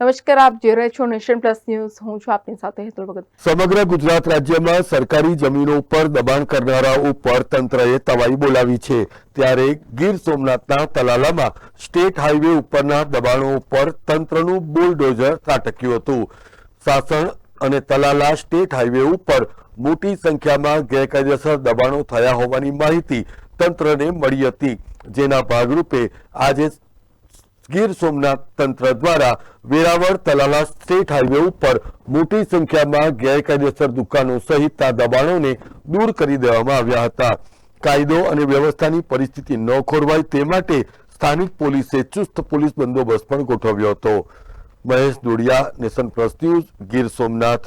નમસ્કાર, આપ જોઈ રહ્યા છો નેશન પ્લસ ન્યૂઝ. હું છું આપની સાથે હેતુલ ભગત. સમગ્ર ગુજરાત રાજ્યમાં સરકારી જમીનો ઉપર દબાણ કરનારાઓ ઉપર તંત્રએ તવાઈ બોલાવી છે. ત્યારે ગીર સોમનાથના તલાલામાં સ્ટેટ હાઈવે ઉપરના દબાણો ઉપર તંત્રનું બુલડોઝર ત્રાટક્યું હતું. સાસણ અને તલાલા સ્ટેટ હાઈવે ઉપર મોટી સંખ્યામાં ગેરકાયદેસર દબાણો થયા હોવાની માહિતી તંત્રને મળી હતી. જેના ભાગરૂપે આજે ગીર સોમનાથ તંત્ર દ્વારા વેરાવળ તલાલા સ્ટેટ હાઈવે ઉપર મોટી સંખ્યામાં ગેરકાયદેસર દુકાનો સહિતના દબાણોને દૂર કરી દેવામાં આવ્યા હતા. કાયદો અને વ્યવસ્થાની પરિસ્થિતિ ન ખોરવાય તે માટે સ્થાનિક પોલીસે ચુસ્ત પોલીસ બંદોબસ્ત પણ ગોઠવ્યો હતો. Mahesh Dodiya, nation plus news, Gir Somnath.